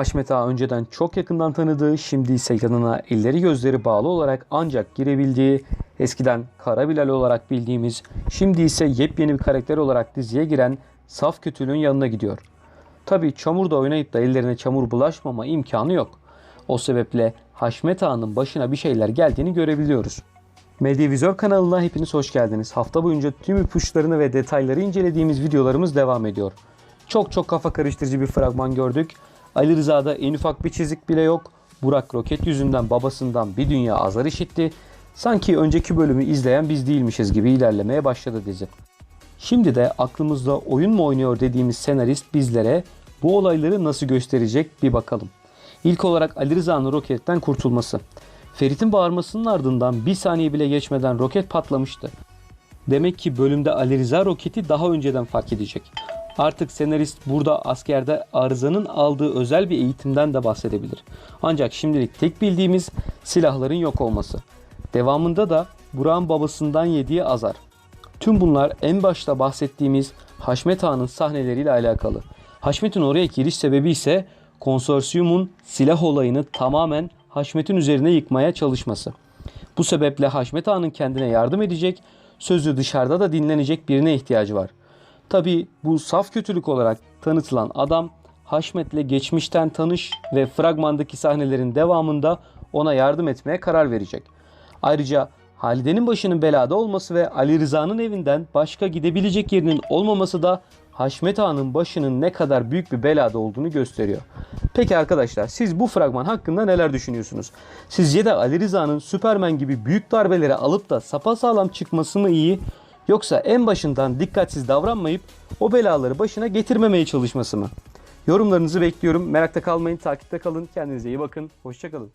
Haşmet Ağa önceden çok yakından tanıdığı, şimdi ise yanına elleri gözleri bağlı olarak ancak girebildiği, eskiden Kara Bilal olarak bildiğimiz, şimdi ise yepyeni bir karakter olarak diziye giren saf kötülüğün yanına gidiyor. Tabi çamurda oynayıp da ellerine çamur bulaşmama imkanı yok. O sebeple Haşmet Ağa'nın başına bir şeyler geldiğini görebiliyoruz. Medyavizör kanalına hepiniz hoş geldiniz. Hafta boyunca tüm ipuçlarını ve detayları incelediğimiz videolarımız devam ediyor. Çok çok kafa karıştırıcı bir fragman gördük. Ali Rıza'da en ufak bir çizik bile yok. Burak roket yüzünden babasından bir dünya azar işitti. Sanki önceki bölümü izleyen biz değilmişiz gibi ilerlemeye başladı dizi. Şimdi de aklımızda oyun mu oynuyor dediğimiz senarist bizlere bu olayları nasıl gösterecek bir bakalım. İlk olarak Ali Rıza'nın roketten kurtulması. Ferit'in bağırmasının ardından bir saniye bile geçmeden roket patlamıştı. Demek ki bölümde Ali Rıza roketi daha önceden fark edecek. Artık senarist burada askerde Arıza'nın aldığı özel bir eğitimden de bahsedebilir. Ancak şimdilik tek bildiğimiz silahların yok olması. Devamında da Burak'ın babasından yediği azar. Tüm bunlar en başta bahsettiğimiz Haşmet Ağa'nın sahneleriyle alakalı. Haşmet'in oraya giriş sebebi ise konsorsiyumun silah olayını tamamen Haşmet'in üzerine yıkmaya çalışması. Bu sebeple Haşmet Ağa'nın kendine yardım edecek, sözü dışarıda da dinlenecek birine ihtiyacı var. Tabi bu saf kötülük olarak tanıtılan adam Haşmet'le geçmişten tanış ve fragmandaki sahnelerin devamında ona yardım etmeye karar verecek. Ayrıca Halide'nin başının belada olması ve Ali Rıza'nın evinden başka gidebilecek yerinin olmaması da Haşmet Ağa'nın başının ne kadar büyük bir belada olduğunu gösteriyor. Peki arkadaşlar siz bu fragman hakkında neler düşünüyorsunuz? Sizce de Ali Rıza'nın Süpermen gibi büyük darbeleri alıp da sapasağlam çıkması mı iyi yoksa en başından dikkatsiz davranmayıp o belaları başına getirmemeye çalışması mı? Yorumlarınızı bekliyorum. Merakta kalmayın, takipte kalın. Kendinize iyi bakın. Hoşçakalın.